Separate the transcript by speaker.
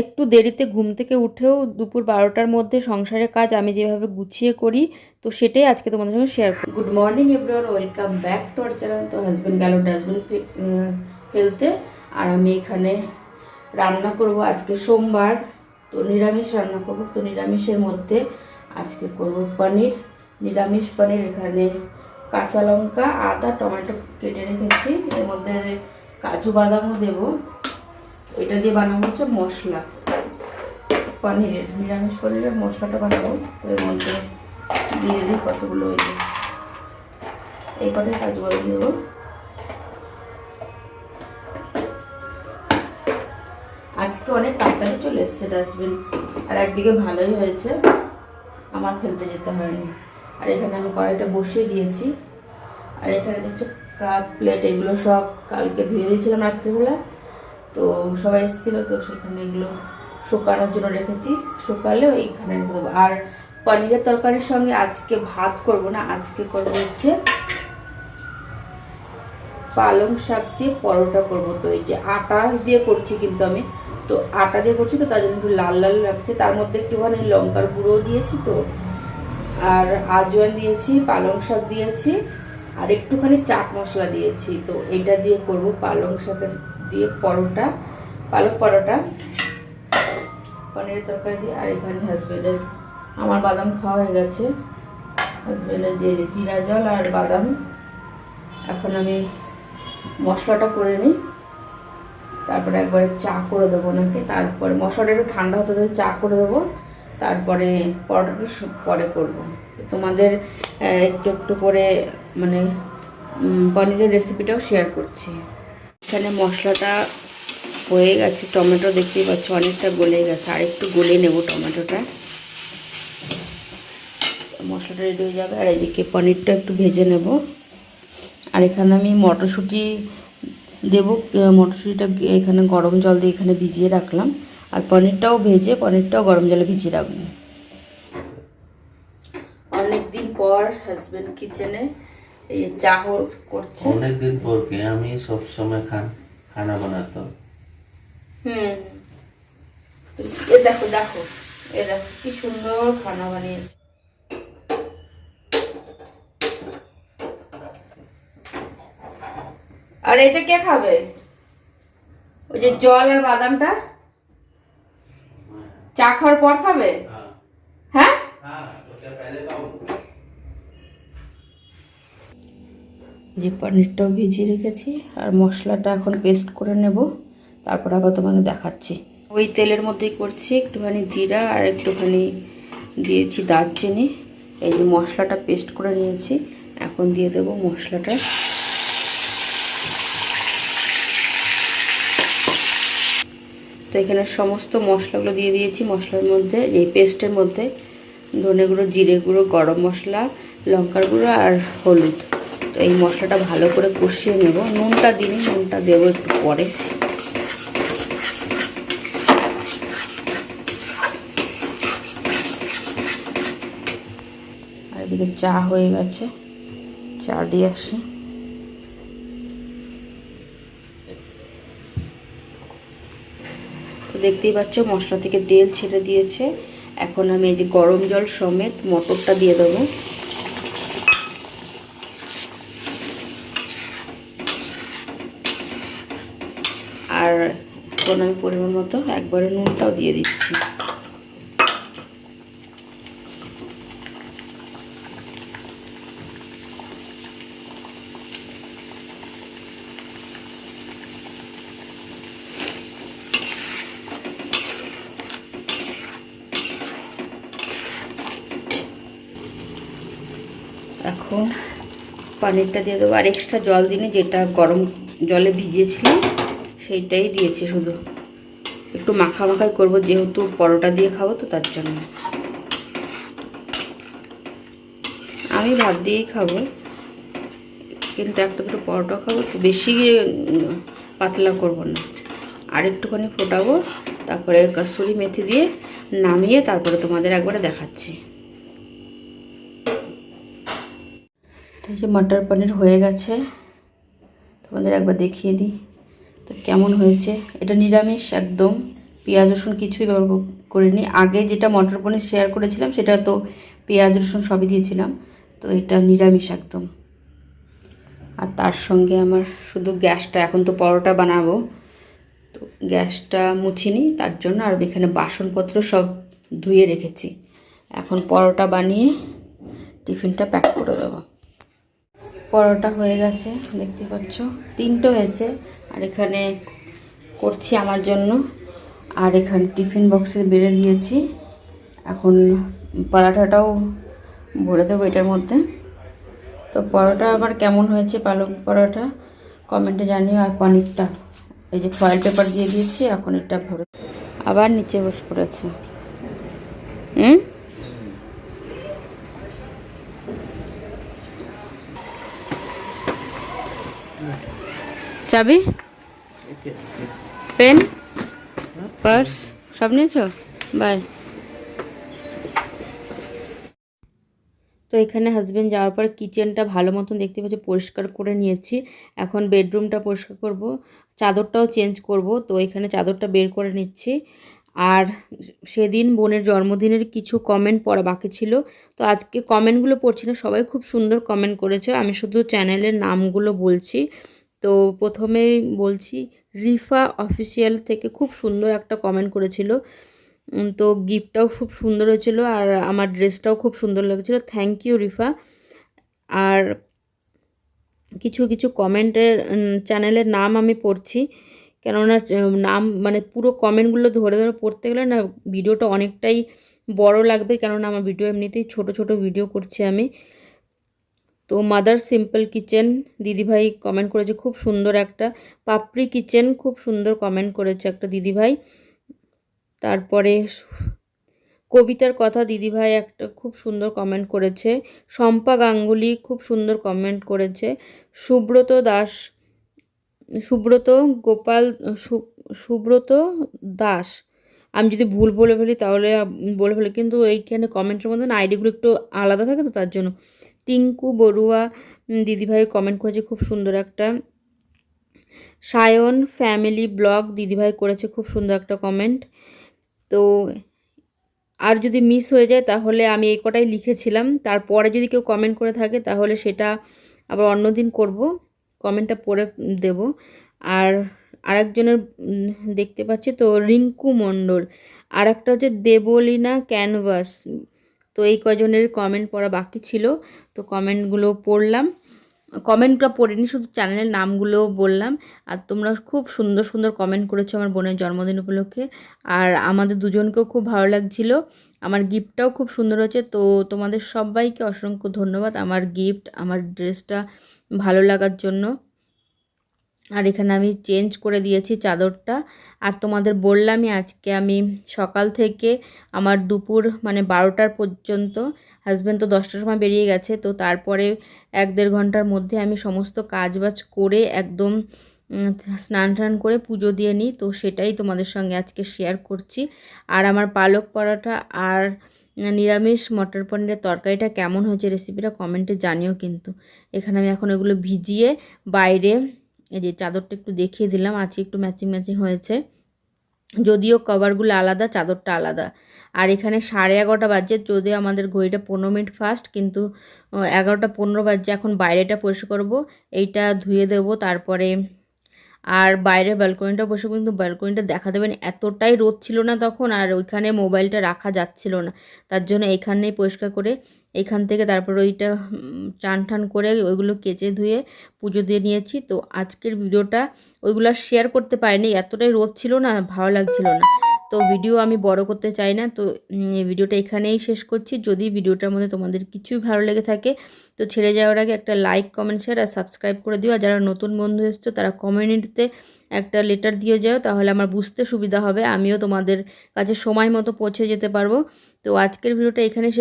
Speaker 1: একটু দেরিতে ঘুম থেকে উঠেও দুপুর বারোটার মধ্যে সংসারের কাজ আমি যেভাবে গুছিয়ে করি, তো সেটাই আজকে তোমাদের সঙ্গে শেয়ার করি। Good morning everyone welcome back to R channel তো হাজব্যান্ড গেল ডাস্টবিন ফেলতে। আর আমি এখানে রান্না করব আজকে সোমবার, তো নিরামিষ রান্না করব। তো নিরামিষের মধ্যে আজকে করব পনির। নিরামিষ পনির, এখানে কাঁচা লঙ্কা, আদা, টমেটো কেটে রেখেছি। এর মধ্যে কাজু বাদামও দেবো। এটা দিয়ে বানাবো হচ্ছে মশলা। পনিরের, নিরামিষ পনিরের মশলাটা বানাবো। তো এর মধ্যে দিয়ে দিই কতগুলো ওই যে, এই কটাই কাজু বাদাম দেবো আজকে অনেক তাড়াতাড়ি চলে এসছে ডাস্টবিন, আর একদিকে ভালোই হয়েছে। আমার ফেলতে যেতে হয়নি। আর এখানে আমি কড়াইটা বসিয়ে দিয়েছি। আর এখানে দেখছ কাপ, প্লেট, এগুলো সব কালকে ধুয়ে দিয়েছিলাম রাত্রিবেলা। তো সবাই এসেছিল, তো সেখানে এগুলো শুকানোর জন্য রেখেছি। শুকালে দেবো। আর পনিরের তরকারির সঙ্গে আজকে ভাত করব না, আজকে করব হচ্ছে পালং শাক দিয়ে পরোটা করব। তো এই যে আটা দিয়ে করছি কিন্তু আমি, তো আটা দিয়ে করছি তো তার জন্য একটু লাল লাল লাগছে। তার মধ্যে একটুখানি লঙ্কার গুঁড়ো দিয়েছি তো, আর আজওয়ান দিয়েছি, পালং শাক দিয়েছি, আর একটুখানি চাট মশলা দিয়েছি। তো এটা দিয়ে করব পালং শাকের দিয়ে পরোটা, পালক পরোটা, পনিরের তরকারি দিয়ে, আর এখানে হাজবেন্ডের আমার বাদাম খাওয়া হয়ে গেছে। হাজবেন্ডের যে জিরা জল আর বাদাম। এখন আমি মশলাটা করে নিই। তারপরে একবারে চা করে দেবো নাকি তারপরে মশলাটা একটু ঠান্ডা হতে দেবো চা করে দেবো। তারপরে পরোটাটা পরে করব। তোমাদের একটু একটু করে মানে পনিরের রেসিপিটাও শেয়ার করছি। এখানে মশলাটা হয়ে গেছে, টমেটো দেখতেই পাচ্ছ অনেকটা গলে গেছে, আর একটু গলে নেব টমেটোটা। মশলাটা রেডি হয়ে যাবে, আর এদিকে পনিরটা একটু ভেজে নেব। আর এখানে আমি মটরশুঁটি দেব, মটরশুঁটিটা এখানে গরম জল দিয়ে এখানে ভিজিয়ে রাখলাম। আর পনিরটাও ভেজে, পনিরটাও গরম জলে ভিজিয়ে রাখব। অনেকদিন পর হাজবেন্ড কিচেনে এই চা হ- করছে।
Speaker 2: অনেকদিন পর কি আমি সব সময় খান খানা বানাতাম।
Speaker 1: হুম। এ দেখো দেখো এ দেখো কি সুন্দর খানা বানিয়েছে। আর এটা কে খাবে? ওই যে জল আর বাদামটা? চা খাওয়ার পর খাবে? হ্যাঁ। যে পনিরটাও ভিজিয়ে রেখেছি, আর মশলাটা এখন পেস্ট করে নেব। তারপর আবার তোমাদের দেখাচ্ছি। ওই তেলের মধ্যেই করছি একটুখানি জিরা আর একটুখানি দিয়েছি দারচিনি। এই যে মশলাটা পেস্ট করে নিয়েছি, এখন দিয়ে দেব মশলাটা। তো এখানে সমস্ত মশলাগুলো দিয়ে দিয়েছি, মশলার মধ্যে এই পেস্টের মধ্যে। ধনে গুঁড়ো, জিরে গুঁড়ো, গরম মশলা, লঙ্কার গুঁড়ো আর হলুদ। তো এই মশলাটা ভালো করে কষিয়ে নেব। নুনটা দিনই নুনটা দেবো একটু পরে। আর এদিকে চা হয়ে গেছে। চা দিয়ে আসি। দেখতেই পাচ্ছ, মশলা থেকে তেল ছেড়ে দিয়েছে। এখন আমি এই যে গরম জল সমেত মটরটা দিয়ে দেবো। আর এখন আমি পরিমাণ মতো একবারে নুনটাও দিয়ে দিচ্ছি। এখন পানিরটা দিয়ে দেবো। আর এক্সট্রা জল দিনে যেটা গরম জলে ভিজিয়েছিলাম সেইটাই দিয়েছি শুধু। একটু মাখা মাখাই করব, যেহেতু পরোটা দিয়ে খাব তো তার জন্য। আমি ভাত দিয়েই খাব। কিন্তু একটা দুটো পরোটা খাব তো বেশি পাতলা করব না। আর একটুখানি ফোটাবো, তারপরে কাসুরি মেথি দিয়ে নামিয়ে তারপরে তোমাদের একবারে দেখাচ্ছি। যে মটর পনির হয়ে গেছে, তোমাদের একবার দেখিয়ে দিই। তো কেমন হয়েছে? এটা নিরামিষ, একদম। পেঁয়াজ, রসুন কিছুই ব্যবহার কর- করিনি। আগে যেটা মটর পনির শেয়ার করেছিলাম, সেটা তো পেঁয়াজ, রসুন সবই দিয়েছিলাম। তো এটা নিরামিষ একদম। আর তার সঙ্গে আমার শুধু গ্যাসটা, এখন তো পরোটা বানাবো। তো গ্যাসটা মুছিনি, তার জন্য আর এখানে বাসনপত্র সব ধুয়ে রেখেছি। এখন পরোটা বানিয়ে টিফিনটা প্যাক করে দেবো। পরোটা হয়ে গেছে, দেখতে পাচ্ছ। তিনটে হয়েছে, আর এখানে করছি আমার জন্য। আর এখানে টিফিন বক্সে বেড়ে দিয়েছি। এখন পরাঠাটাও ভরে দেবো এটার মধ্যে। তো পরোটা আমার কেমন হয়েছে পালক পরোটা? কমেন্টে জানিও। আর পনিরটা, এই যে ফয়েল পেপার দিয়ে দিয়েছি, এখন এটা ভরে আবার নিচে বসে পড়েছে। হুম? চাবি? পেন? পার্স? সব নিয়েছো? বাই। তো এখানে হাজবেন্ড যাওয়ার পর কিচেনটা ভালো মতন দেখতে পাচ্ছি, পরিষ্কার করে নিয়েছি। এখন বেডরুমটা পরিষ্কার করব। চাদরটাও চেঞ্জ করব। তো এখানে চাদরটা বের করে নিচ্ছি। আর সেদিন বোনের জন্মদিনের কিছু কমেন্ট পড়া বাকি ছিল। তো আজকে কমেন্টগুলো পড়ছি না, সবাই খুব সুন্দর কমেন্ট করেছে। আমি শুধু চ্যানেলের নামগুলো বলছি। তো প্রথমেই বলছি, রিফা অফিসিয়াল থেকে খুব সুন্দর একটা কমেন্ট করেছিল। তো গিফটটাও খুব সুন্দর হয়েছিল আর আমার ড্রেসটাও খুব সুন্দর লেগেছিলো। Thank you Rifa. আর কিছু কিছু কমেন্টের চ্যানেলের নাম আমি পড়ছি। কেননা নাম মানে পুরো কমেন্টগুলো ধরে ধরে পড়তে গেলে না ভিডিওটা অনেকটাই বড় লাগবে। কেননা, আমার ভিডিও এমনিতেই ছোট ছোট ভিডিও করছি আমি। তো মাদার সিম্পল কিচেন, দিদিভাই কমেন্ট করেছে, খুব সুন্দর একটা। পাপড়ি কিচেন, খুব সুন্দর কমেন্ট করেছে একটা দিদিভাই। তারপরে কবিতার কথা দিদিভাই একটা খুব সুন্দর কমেন্ট করেছে। শম্পা গাঙ্গুলি খুব সুন্দর কমেন্ট করেছে। সুব্রত দাস, সুব্রত গোপাল সুব্রত দাস। আমি যদি ভুল বলে ফেলি তাহলে বলে ফেলি, কিন্তু এইখানে কমেন্টের মধ্যে না আইডিগুলো একটু আলাদা থাকে তো তার জন্য। টিঙ্কু বড়ুয়া দিদিভাই কমেন্ট করেছে, খুব সুন্দর একটা। সায়ন ফ্যামিলি ব্লগ দিদিভাই করেছে, খুব সুন্দর একটা কমেন্ট তো, আর যদি মিস হয়ে যায়, তাহলে আমি এই কটাই লিখেছিলাম। তারপরে যদি কেউ কমেন্ট করে থাকে, তাহলে সেটা আবার অন্য দিন করব কমেন্টটা পড়ে দেব। আর আরেকজনের দেখতে পাচ্ছি তো, রিঙ্কু মণ্ডল। আর একটা হচ্ছে দেবলীনা ক্যানভাস তো এই কজনের কমেন্ট পড়া বাকি ছিল, তো কমেন্টগুলো পড়লাম। কমেন্টটা পড়িনি, শুধু চ্যানেলের নামগুলো বললাম। আর তোমরা খুব সুন্দর সুন্দর কমেন্ট করেছ আমার বোনের জন্মদিন উপলক্ষে। আর আমাদের দুজনকেও খুব ভালো লাগছিল। আমার গিফটটাও খুব সুন্দর হয়েছে। তো তোমাদের সবাইকে অসংখ্য ধন্যবাদ আমার গিফট আমার ড্রেসটা ভালো লাগার জন্য। আর এখানে আমি চেঞ্জ করে দিয়েছি চাদরটা। আর তোমাদের বললামই আজকে আমি সকাল থেকে আমার দুপুর মানে বারোটার পর্যন্ত হাজব্যান্ড তো দশটার সময় বেরিয়ে গেছে, তো তারপরে এক দেড় ঘণ্টার মধ্যে আমি সমস্ত কাজবাজ করে একদম স্নান টান করে পুজো দিয়ে নিই, তো সেটাই তোমাদের সঙ্গে আজকে শেয়ার করছি। আর আমার পালক পরোটা আর নিরামিষ মটর পনিরের তরকারিটা কেমন হয়েছে রেসিপিটা কমেন্টে জানিও কিন্তু। এখানে আমি এখন এগুলো ভিজিয়ে বাইরে এই যে চাদরটা একটু দেখিয়ে দিলাম আজকে একটু ম্যাচিং ম্যাচিং হয়েছে। যদিও কভারগুলো আলাদা, চাদরটা আলাদা। আর এখানে সাড়ে এগারোটা বাজছে, যদিও আমাদের ঘড়িটা পনেরো মিনিট ফাস্ট, কিন্তু, এগারোটা পনেরো বাজছে, এখন বাইরেটা পরিষ্কার করব। এইটা ধুয়ে দেবো, তারপরে আর বাইরে ব্যালকনিটা বসে কিন্তু ব্যালকনিটা দেখা দেবেন এতটাই রোদ ছিল না তখন আর ওইখানে মোবাইলটা রাখা যাচ্ছিল না। তার জন্য এখানেই পরিষ্কার করে এখান থেকে তারপর ওইটা চান ঠান করে ওইগুলো কেচে ধুয়ে পুজো দিয়ে নিয়েছি। তো আজকের ভিডিওটা ওইগুলো শেয়ার করতে পারিনি। এতটাই রোদ ছিল না, ভালো লাগছিল না। তো ভিডিও আমি বড় করতে চাই না। তো ভিডিওটা এখানেই শেষ করছি। যদি ভিডিওটার মধ্যে তোমাদের কিছুই ভালো লেগে থাকে, তো ছেড়ে যাওয়ার আগে একটা লাইক কমেন্ট শেয়ার আর সাবস্ক্রাইব করে দিও। আর যারা নতুন বন্ধু এসছো, তারা কমিউনিটিতে একটা লেটার দিয়ে যাও, তাহলে আমার বুঝতে সুবিধা হবে। আমিও তোমাদের কাছে সময় মতো পৌঁছে যেতে পারব। তো আজকের ভিডিওটা এখানে শেষ